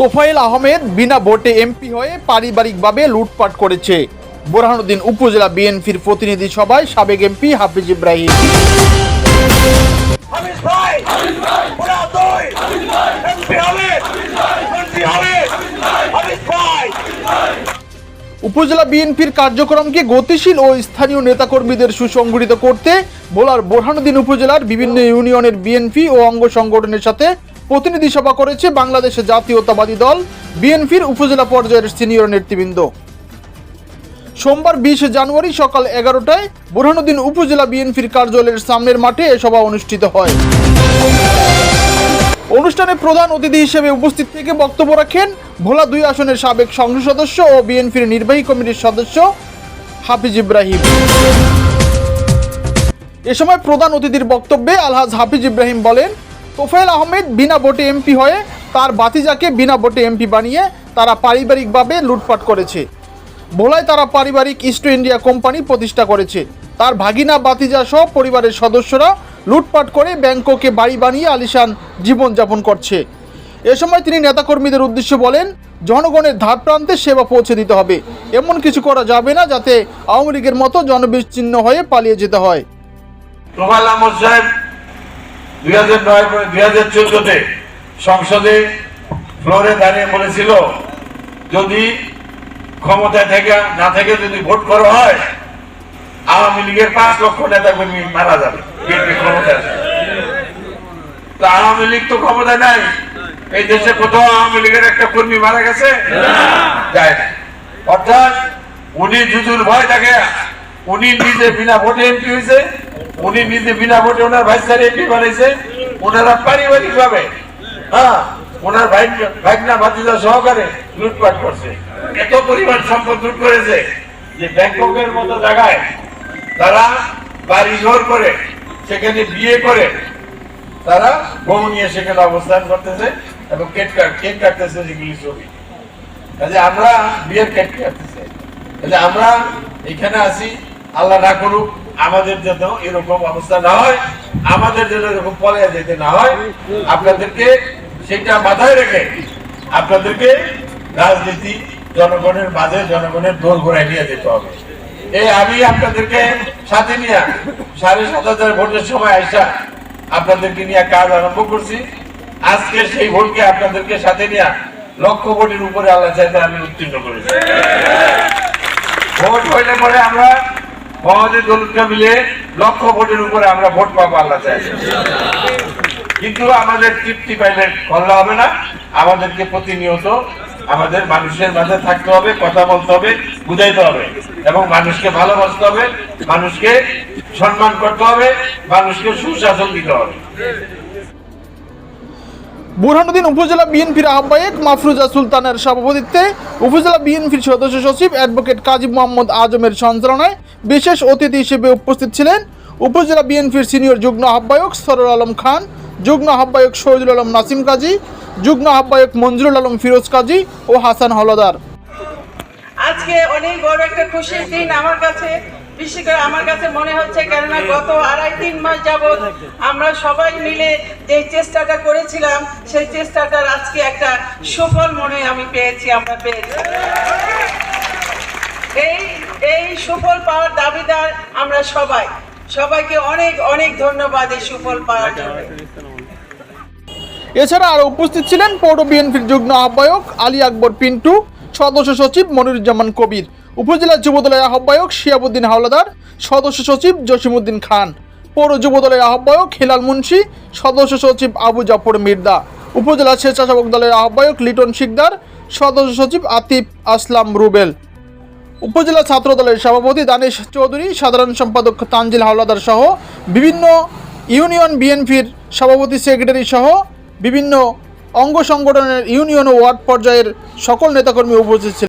তোফায়েল আহমেদ বিনা ভোটে এমপি হয়ে পারিবারিকভাবে লুটপাট করেছে। বোরহানুদ্দিন উপজেলা বিএনপির প্রতিনিধি সভায় সাবেক এমপি হাফিজ ইব্রাহিম। উপজেলা বিএনপির কার্যক্রমকে গতিশীল ও স্থানীয় নেতাকর্মীদের সুসংগঠিত করতে ভোলার বোরহানুদ্দিন উপজেলার বিভিন্ন ইউনিয়নের বিএনপি ও অঙ্গ সংগঠনের সাথে প্রতিনিধি সভা করেছে বাংলাদেশের জাতীয়তাবাদী দল, বিএনপির উপজেলা পর্যায়ের সিনিয়র নেতৃবৃন্দ। সোমবার বিশে জানুয়ারি সকাল এগারোটায় বোরহানুদ্দিন উপজেলা বিএনপির কার্যালয়ের সামনের মাঠে এ সভা অনুষ্ঠিত হয়। অনুষ্ঠানে প্রধান অতিথি হিসেবে উপস্থিত থেকে বক্তব্য রাখেন ভোলা দুই আসনের সাবেক সংসদ সদস্য ও বিএনপির নির্বাহী কমিটির সদস্য হাফিজ ইব্রাহিম। এ সময় প্রধান অতিথির বক্তব্যে আলহাজ হাফিজ ইব্রাহিম বলেন তোফায়েল আহমেদ বিনা ভোটে এমপি হয়ে তার বাতিজাকে বিনা ভোটে এমপি বানিয়ে তারা পারিবারিকভাবে লুটপাট করেছে। ভোলায় তারা পারিবারিক ইস্ট ইন্ডিয়া কোম্পানি প্রতিষ্ঠা করেছে। তার ভাগিনা বাতিজা সহ পরিবারের সদস্যরা লুটপাট করে ব্যাংককে বাড়ি বানিয়ে আলিশান জীবনযাপন করছে। এ সময় তিনি নেতাকর্মীদের উদ্দেশ্যে বলেন, জনগণের ধার প্রান্তে সেবা পৌঁছে দিতে হবে। এমন কিছু করা যাবে না যাতে আওয়ামী লীগের মতো জনবিচ্ছিন্ন হয়ে পালিয়ে যেতে হয়। দুই হাজার নয় দুই হাজার চোদ্দতে সংসদে ফ্লোরে দাঁড়িয়ে বলেছিল, যদি ক্ষমতায় থেকে না থেকে যদি ভোট করা হয়, আওয়ামী লীগের পাঁচ লক্ষ নেতা কর্মী মারা যাবে ক্ষমতায় আওয়ামী লীগ তো ক্ষমতায় নাই। এই দেশে কোথাও আওয়ামী লীগের একটা কর্মী মারা গেছে? অর্থাৎ উনি জুজুর ভয় থাকে। উনি নিজে বিনা ভোটে এমপি হয়েছে। উনি নিজে বিনা ভোটে ওনার ভাই স্যার এমপি বানাইছে। ওনারা পারিবারিক ভাবে হ্যাঁ ওনার ভাই ভাইনা ভাতিজা সহকারে লুটপাট করছে। এত পরিমাণ সম্পদ লুট করেছে যে ব্যাংককের মতো জায়গায় তারা বাড়ি ঘর করে, সেখানে বিয়ে করে, তারা বউ নিয়ে সেখানে অবস্থান করতেছে এবং কাট কেক কাটতেছে যেগুলি ছবি। কাজে আমরা বিয়ের কেক কাটতেছে কাজে আমরা এখানে আছি, আল্লাহ না করুক আমাদের যেন এরকম অবস্থা না হয়, আমাদের যেন এরকম পলে যেতে না হয়, আপনাদেরকে সেটা মাথায় রেখে আপনাদেরকে রাজনীতি জনগণের মাঝে জনগণের দোর ঘোরায় নিয়ে যেতে হবে। এই আমি আপনাদেরকে সাথে নিয়ে সাড়ে সাত হাজার ভোটের সময় আইসা আপনাদেরকে নিয়ে কাজ আরম্ভ করছি। আজকে সেই ভোটকে আপনাদেরকে সাথে নিয়ে লক্ষ কোটির উপরে আল্লাহ চাইতে আমি উত্তীর্ণ করেছি। ভোট হইলে পরে আমরা মহাদের দলটা মিলে লক্ষ ভোটের উপরে আমরা ভোট পাবো আল্লাহ চাই কিন্তু আমাদের তৃপ্তি পাইলে করলে হবে না। আমাদেরকে প্রতিনিয়ত আমাদের মানুষের মাঝে থাকতে হবে, কথা বলতে হবে, বুঝাইতে হবে। এবং মানুষকে ভালোবাসতে হবে, মানুষকে সম্মান করতে হবে, মানুষকে সুশাসন দিতে হবে। বুরহানুদ্দিন উপজেলা বিএনপির আহ্বায়ক মাফরুজা সুলতানের সভাপতিত্বে উপজেলা বিএনপির সদস্য সচিব অ্যাডভোকেট কাজী মোহাম্মদ আজমের সঞ্চালনায় বিশেষ অতিথি হিসেবে উপস্থিত ছিলেন উপজেলা বিএনপির সিনিয়র যুগ্ম আহ্বায়ক সরর আলম খান, যুগ্ম আহ্বায়ক শহীদুল আলম নাসিম কাজী, যুগ্ম আহ্বায়ক মঞ্জুরুল আলম ফিরোজ কাজী ও হাসান হলদার। আজকে অনেক বড় একটা খুশির দিন আমার কাছে। বিশেষ করে আমার কাছে মনে হচ্ছে কেননা গত আড়াই তিন মাস যাবৎ আমরা সবাই মিলে যে চেষ্টাটা করেছিলাম, সেই চেষ্টাটার আজকে একটা সুফল মনে আমি পেয়েছি, আমরা পেয়েছি। এই এই সুফল পাওয়ার দাবিদার আমরা সবাই। সবাইকে অনেক অনেক ধন্যবাদ এই সুফল পাওয়ার জন্য। এছাড়া আরও উপস্থিত ছিলেন পৌর বিএনপির যুগ্ম আহ্বায়ক আলী আকবর পিন্টু, সদস্য সচিব মনিরুজ্জামান কবির। উপজেলা যুবদলের আহ্বায়ক শিয়াবুদ্দিন হাওলাদার, সদস্য সচিব জসিমউদ্দিন খান, পৌর যুবদলের আহ্বায়ক হিলাল মুন্সি, সদস্য সচিব আবু জাফর মির্দা, উপজেলা স্বেচ্ছাসেবক দলের আহ্বায়ক লিটন শিকদার, সদস্য সচিব আতিফ আসলাম রুবেল। উপজেলা ছাত্র দলের সভাপতি দানেশ চৌধুরী, সাধারণ সম্পাদক তানজিল হাওলাদার সহ বিভিন্ন ইউনিয়ন বিএনপির সভাপতি সেক্রেটারি সহ বিভিন্ন অঙ্গ সংগঠনের ইউনিয়ন ও ওয়ার্ড পর্যায়ের সকল নেতাকর্মী উপস্থিত